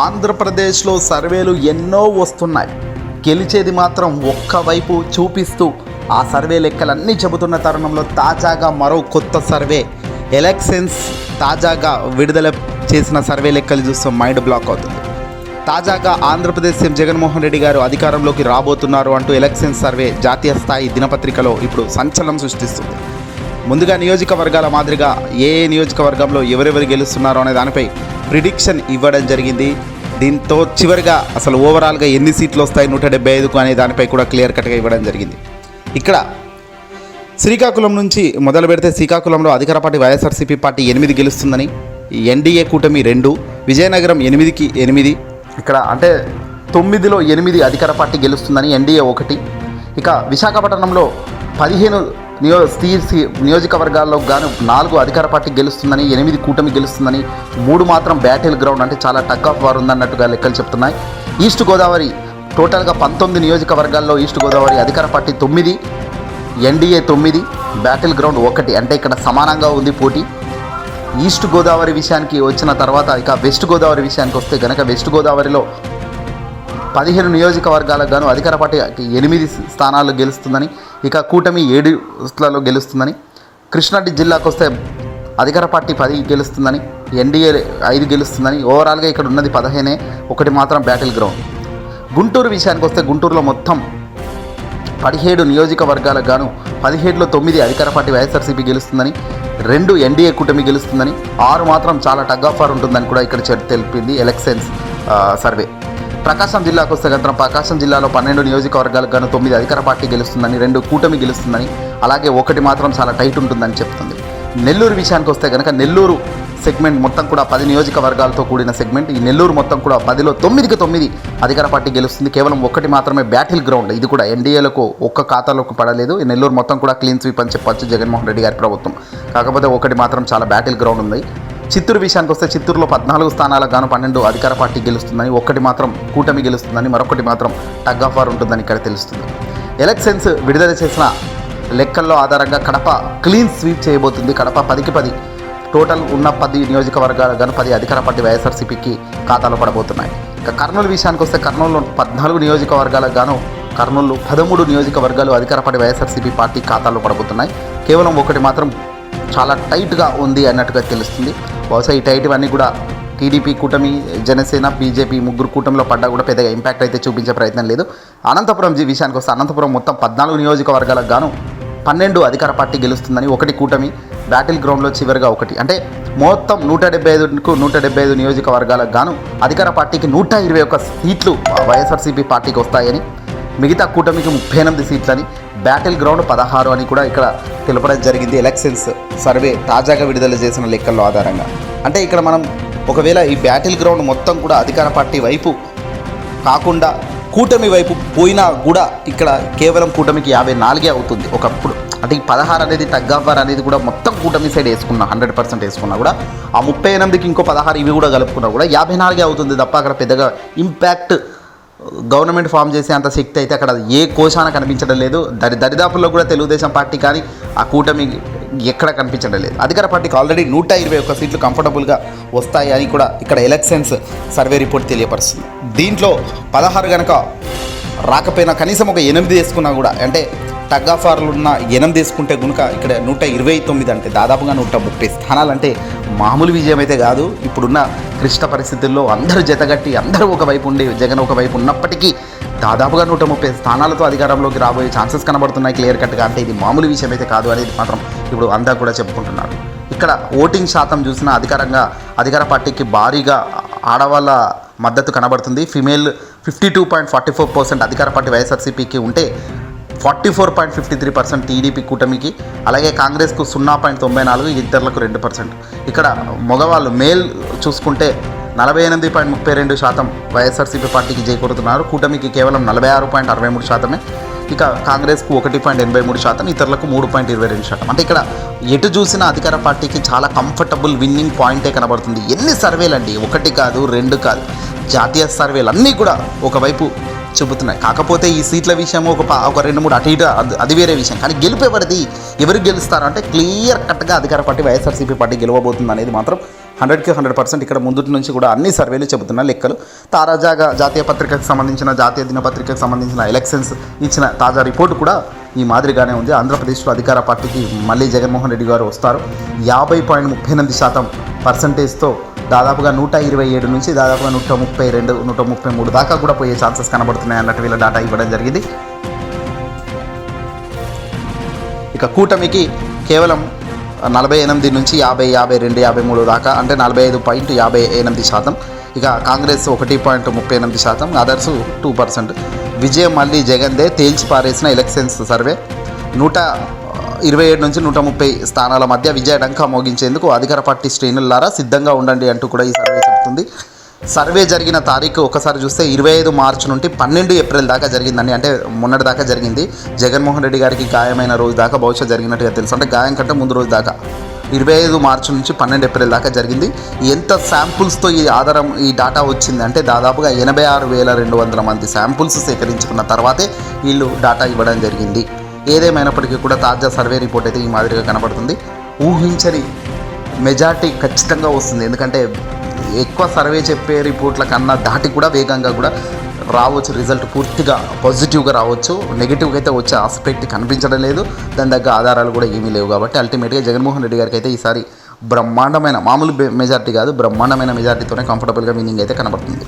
ఆంధ్రప్రదేశ్లో సర్వేలు ఎన్నో వస్తున్నాయి. గెలిచేది మాత్రం ఒక్కవైపు చూపిస్తూ ఆ సర్వే లెక్కలన్నీ చెబుతున్న తరుణంలో తాజాగా మరో కొత్త సర్వే. ఎలక్షన్స్ తాజాగా విడుదల చేసిన సర్వే లెక్కలు చూస్తూ మైండ్ బ్లాక్ అవుతుంది. తాజాగా ఆంధ్రప్రదేశ్ సీఎం జగన్మోహన్ రెడ్డి గారు అధికారంలోకి రాబోతున్నారు అంటూ ఎలక్షన్ సర్వే జాతీయ స్థాయి దినపత్రికలో ఇప్పుడు సంచలనం సృష్టిస్తుంది. ముందుగా నియోజకవర్గాల మాదిరిగా ఏ ఏ నియోజకవర్గంలో ఎవరెవరు గెలుస్తున్నారో అనే దానిపై ప్రిడిక్షన్ ఇవ్వడం జరిగింది. దీంతో చివరిగా అసలు ఓవరాల్గా ఎన్ని సీట్లు వస్తాయి నూట డెబ్బై ఐదుకు అనే దానిపై కూడా క్లియర్ కట్గా ఇవ్వడం జరిగింది. ఇక్కడ శ్రీకాకుళం నుంచి మొదలు పెడితే శ్రీకాకుళంలో అధికార పార్టీ వైఎస్ఆర్సీపీ పార్టీ ఎనిమిది గెలుస్తుందని ఎన్డీఏ కూటమి రెండు విజయనగరం ఎనిమిదికి ఎనిమిది ఇక్కడ అంటే తొమ్మిదిలో ఎనిమిది అధికార పార్టీ గెలుస్తుందని ఎన్డీఏ ఒకటి. ఇక విశాఖపట్నంలో పదిహేను నియో స్థీ నియోజకవర్గాల్లో గాను నాలుగు అధికార పార్టీ గెలుస్తుందని ఎనిమిది కూటమి గెలుస్తుందని మూడు మాత్రం బ్యాటిల్ గ్రౌండ్ అంటే చాలా టక్ ఆఫ్ వార్ ఉందన్నట్టుగా లెక్కలు చెప్తున్నాయి. ఈస్ట్ గోదావరి టోటల్గా పంతొమ్మిది నియోజకవర్గాల్లో ఈస్ట్ గోదావరి అధికార పార్టీ తొమ్మిది ఎన్డీఏ తొమ్మిది బ్యాటిల్ గ్రౌండ్ ఒకటి. అంటే ఇక్కడ సమానంగా ఉంది పోటీ. ఈస్ట్ గోదావరి విషయానికి వచ్చిన తర్వాత ఇక వెస్ట్ గోదావరి విషయానికి వస్తే కనుక వెస్ట్ గోదావరిలో పదిహేను నియోజకవర్గాలకు గాను అధికార పార్టీ ఎనిమిది స్థానాలు గెలుస్తుందని ఇక కూటమి ఏడులలో గెలుస్తుందని కృష్ణారెడ్డి జిల్లాకు వస్తే అధికార పార్టీ పది గెలుస్తుందని ఎన్డీఏ ఐదు గెలుస్తుందని ఓవరాల్గా ఇక్కడ ఉన్నది పదిహేనే ఒకటి మాత్రం బ్యాటిల్ గ్రౌండ్. గుంటూరు విషయానికి వస్తే గుంటూరులో మొత్తం పదిహేడు నియోజకవర్గాలకు గాను పదిహేడులో తొమ్మిది అధికార పార్టీ వైఎస్ఆర్సీపీ గెలుస్తుందని రెండు ఎన్డీఏ కూటమి గెలుస్తుందని ఆరు మాత్రం చాలా టగ్ ఆఫ్ ఉంటుందని కూడా ఇక్కడ తెలిపింది ఎలక్షన్స్ సర్వే. ప్రకాశం జిల్లాకు వస్తే గంట ప్రకాశం జిల్లాలో పన్నెండు నియోజకవర్గాలకు గాను తొమ్మిది అధికార పార్టీ గెలుస్తుందని రెండు కూటమి గెలుస్తుందని అలాగే ఒకటి మాత్రం చాలా టైట్ ఉంటుందని చెప్తుంది. నెల్లూరు విషయానికి వస్తే కనుక నెల్లూరు సెగ్మెంట్ మొత్తం కూడా పది నియోజకవర్గాలతో కూడిన సెగ్మెంట్. ఈ నెల్లూరు మొత్తం కూడా పదిలో తొమ్మిదికి తొమ్మిది అధికార పార్టీ గెలుస్తుంది. కేవలం ఒకటి మాత్రమే బ్యాటిల్ గ్రౌండ్. ఇది కూడా ఎన్డీఏలకు ఒక్క ఖాతాలోకి పడలేదు. ఈ నెల్లూరు మొత్తం కూడా క్లీన్ స్వీప్ అని చెప్పొచ్చు జగన్మోహన్ రెడ్డి గారి ప్రభుత్వం. కాకపోతే ఒకటి మాత్రం చాలా బ్యాటిల్ గ్రౌండ్ ఉంది. చిత్తూరు విషయానికి వస్తే చిత్తూరులో పద్నాలుగు స్థానాలకు గాను పన్నెండు అధికార పార్టీ గెలుస్తుందని ఒక్కటి మాత్రం కూటమి గెలుస్తుందని మరొకటి మాత్రం టగ్ ఆఫ్ వార్ ఉంటుందని ఇక్కడ తెలుస్తుంది. ఎలక్షన్స్ విడుదల చేసిన లెక్కల్లో ఆధారంగా కడప క్లీన్ స్వీప్ చేయబోతుంది. కడప పదికి పది టోటల్ ఉన్న పది నియోజకవర్గాలు గాను పది అధికార పార్టీ వైఎస్ఆర్సీపీకి ఖాతాలో పడబోతున్నాయి. ఇక కర్నూలు విషయానికి వస్తే కర్నూలులో పద్నాలుగు నియోజకవర్గాలకు గాను కర్నూలు పదమూడు నియోజకవర్గాలు అధికార పార్టీ వైఎస్ఆర్సీపీ పార్టీ ఖాతాలో పడబోతున్నాయి. కేవలం ఒకటి మాత్రం చాలా టైట్గా ఉంది అన్నట్టుగా తెలుస్తుంది. బహుశా ఈ ఇటువన్నీ కూడా టీడీపీ కూటమి జనసేన బీజేపీ ముగ్గురు కూటమిలో పడ్డా కూడా పెద్దగా ఇంపాక్ట్ అయితే చూపించే ప్రయత్నం లేదు. అనంతపురం జీ విషయానికి వస్తే అనంతపురం మొత్తం పద్నాలుగు నియోజకవర్గాలకు గాను పన్నెండు అధికార పార్టీ గెలుస్తుందని ఒకటి కూటమి బ్యాటిల్ గ్రౌండ్లో చివరిగా ఒకటి. అంటే మొత్తం నూట డెబ్బై ఐదుకు నూట డెబ్బై ఐదు నియోజకవర్గాలకు గాను అధికార పార్టీకి నూట ఇరవై ఒక్క సీట్లు వైఎస్ఆర్సీపీ పార్టీకి వస్తాయని మిగతా కూటమికి ముప్పై ఎనిమిది సీట్లని బ్యాటిల్ గ్రౌండ్ పదహారు అని కూడా ఇక్కడ తెలపడం జరిగింది. ఎలక్షన్స్ సర్వే తాజాగా విడుదల చేసిన లెక్కల్లో ఆధారంగా. అంటే ఇక్కడ మనం ఒకవేళ ఈ బ్యాటిల్ గ్రౌండ్ మొత్తం కూడా అధికార పార్టీ వైపు కాకుండా కూటమి వైపు పోయినా కూడా ఇక్కడ కేవలం కూటమికి యాభై నాలుగే అవుతుంది. ఒకప్పుడు అంటే ఈ పదహారు అనేది తగ్గవ్వర్ అనేది కూడా మొత్తం కూటమి సైడ్ వేసుకున్నా హండ్రెడ్ పర్సెంట్ వేసుకున్నా కూడా ఆ ముప్పై ఎనిమిదికి ఇంకో పదహారు ఇవి కూడా కలుపుకున్నా కూడా యాభై నాలుగే అవుతుంది తప్ప అక్కడ పెద్దగా ఇంపాక్ట్ గవర్నమెంట్ ఫామ్ చేసే అంత శక్తి అయితే అక్కడ ఏ కోశాన కనిపించడం లేదు. దరి దరిదాపుల్లో కూడా తెలుగుదేశం పార్టీ కానీ ఆ కూటమి ఎక్కడ కనిపించడం లేదు. అధికార పార్టీకి ఆల్రెడీ నూట ఇరవై ఒక్క సీట్లు కంఫర్టబుల్గా వస్తాయి అని కూడా ఇక్కడ ఎలక్షన్స్ సర్వే రిపోర్ట్ తెలియపరుస్తుంది. దీంట్లో పదహారు గనక రాకపోయినా కనీసం ఒక ఎనిమిది వేసుకున్నా కూడా అంటే టగ్ ఆఫ్ ఉన్న ఎనిమిది తీసుకుంటే కనుక ఇక్కడ నూట ఇరవై తొమ్మిది అంటే దాదాపుగా నూట ముప్పై స్థానాలు అంటే మామూలు విజయం అయితే కాదు. ఇప్పుడున్న క్లిష్ట పరిస్థితుల్లో అందరూ జతగట్టి అందరూ ఒకవైపు ఉండి జగన్ ఒకవైపు ఉన్నప్పటికీ దాదాపుగా నూట ముప్పై స్థానాలతో అధికారంలోకి రాబోయే ఛాన్సెస్ కనబడుతున్నాయి క్లియర్ కట్గా. అంటే ఇది మామూలు విషయం అయితే కాదు అనేది మాత్రం ఇప్పుడు అంతా కూడా చెప్పుకుంటున్నారు. ఇక్కడ ఓటింగ్ శాతం చూసిన అధికారంగా అధికార పార్టీకి భారీగా ఆడవాళ్ళ మద్దతు కనబడుతుంది. Female fifty two point forty four percent అధికార పార్టీ వైఎస్ఆర్సీపీకి ఉంటే forty four point fifty three percent TDP కూటమికి అలాగే కాంగ్రెస్కు సున్నా పాయింట్ తొంభై నాలుగు ఇతరులకు రెండు పర్సెంట్. ఇక్కడ మగవాళ్ళు మేల్ చూసుకుంటే నలభై ఎనిమిది పాయింట్ ముప్పై రెండు శాతం వైఎస్ఆర్సీపీ పార్టీకి చేకూరుతున్నారు కూటమికి కేవలం నలభై ఆరు పాయింట్ అరవై మూడు శాతమే. ఇక కాంగ్రెస్కు ఒకటి పాయింట్ ఎనభై మూడు శాతం ఇతరులకు మూడు పాయింట్ ఇరవై రెండు శాతం. అంటే ఇక్కడ ఎటు చూసినా అధికార పార్టీకి చాలా కంఫర్టబుల్ విన్నింగ్ పాయింటే కనబడుతుంది. ఎన్ని సర్వేలు అండి ఒకటి కాదు రెండు కాదు. జాతీయ సర్వేలు అన్నీ కూడా ఒకవైపు చెబుతున్నాయి కాకపోతే ఈ సీట్ల విషయం ఒక ఒక రెండు మూడు అటు ఇటు అది- అది వేరే విషయం. కానీ గెలిపేవాడిది ఎవరు గెలుస్తారు అంటే క్లియర్ కట్గా అధికార పార్టీ వైఎస్ఆర్సీపీ పార్టీ గెలవబోతుంది అనేది మాత్రం హండ్రెడ్కి హండ్రెడ్ పర్సెంట్ ఇక్కడ ముందు నుంచి కూడా అన్ని సర్వేలు చెబుతున్న లెక్కలు. తారాజాగా జాతీయ పత్రికకు సంబంధించిన జాతీయ దినపత్రికకు సంబంధించిన ఎలక్షన్స్ ఇచ్చిన తాజా రిపోర్టు కూడా ఈ మాదిరిగానే ఉంది. ఆంధ్రప్రదేశ్లో అధికార పార్టీకి మళ్ళీ జగన్మోహన్ రెడ్డి గారు వస్తారు. యాభై పాయింట్ ముప్పై ఎనిమిది శాతం పర్సంటేజ్తో దాదాపుగా నూట ఇరవై ఏడు నుంచి దాదాపుగా నూట ముప్పై రెండు నూట ముప్పై మూడు దాకా కూడా పోయే ఛాన్సెస్ కనబడుతున్నాయి అన్నట్టు వీళ్ళ డాటా ఇవ్వడం జరిగింది. ఇక కూటమికి కేవలం నలభై ఎనిమిది నుంచి యాభై యాభై రెండు యాభై మూడు దాకా అంటే నలభై ఐదు పాయింట్ యాభై ఎనిమిది శాతం. ఇక కాంగ్రెస్ ఒకటి పాయింట్ ముప్పై ఎనిమిది శాతం అదర్స్ టూ పర్సెంట్. విజయం మళ్ళీ జగన్దే తేల్చి పారేసిన ఎలక్షన్స్ సర్వే నూట ఇరవై ఏడు నుంచి నూట ముప్పై స్థానాల మధ్య విజయ డంకా మోగించేందుకు అధికార పార్టీ శ్రేణులారా సిద్ధంగా ఉండండి అంటూ కూడా ఈ సర్వే చెబుతుంది. సర్వే జరిగిన తారీఖు ఒకసారి చూస్తే ఇరవై ఐదు మార్చి నుండి పన్నెండు ఏప్రిల్ దాకా జరిగిందండి. అంటే మొన్నటి దాకా జరిగింది. జగన్మోహన్ రెడ్డి గారికి గాయమైన రోజు దాకా బహుశా జరిగినట్టుగా తెలుసు. అంటే గాయం కంటే ముందు రోజు దాకా. ఇరవై ఐదు మార్చి నుంచి పన్నెండు ఏప్రిల్ దాకా జరిగింది. ఎంత శాంపుల్స్తో ఈ ఆధారం ఈ డాటా వచ్చింది అంటే దాదాపుగా ఎనభై ఆరు వేల రెండు వందల మంది శాంపుల్స్ సేకరించుకున్న తర్వాతే వీళ్ళు డాటా ఇవ్వడం జరిగింది. ఏదేమైనప్పటికీ కూడా తాజా సర్వే రిపోర్ట్ అయితే ఈ మాదిరిగా కనబడుతుంది. ఊహించని మెజార్టీ ఖచ్చితంగా వస్తుంది. ఎందుకంటే ఎక్కువ సర్వే చెప్పే రిపోర్ట్ల కన్నా దాటి కూడా వేగంగా కూడా రావచ్చు రిజల్ట్ పూర్తిగా పాజిటివ్గా రావచ్చు. నెగిటివ్గా అయితే వచ్చే ఆస్పెక్ట్ కనిపించడం లేదు. దాని దగ్గర ఆధారాలు కూడా ఏమీ లేవు కాబట్టి అల్టిమేట్గా జగన్మోహన్ రెడ్డి గారికి అయితే ఈసారి బ్రహ్మాండమైన మామూలు మెజార్టీ కాదు బ్రహ్మాండమైన మెజార్టీతోనే కంఫర్టబుల్గా మీనింగ్ అయితే కనబడుతుంది.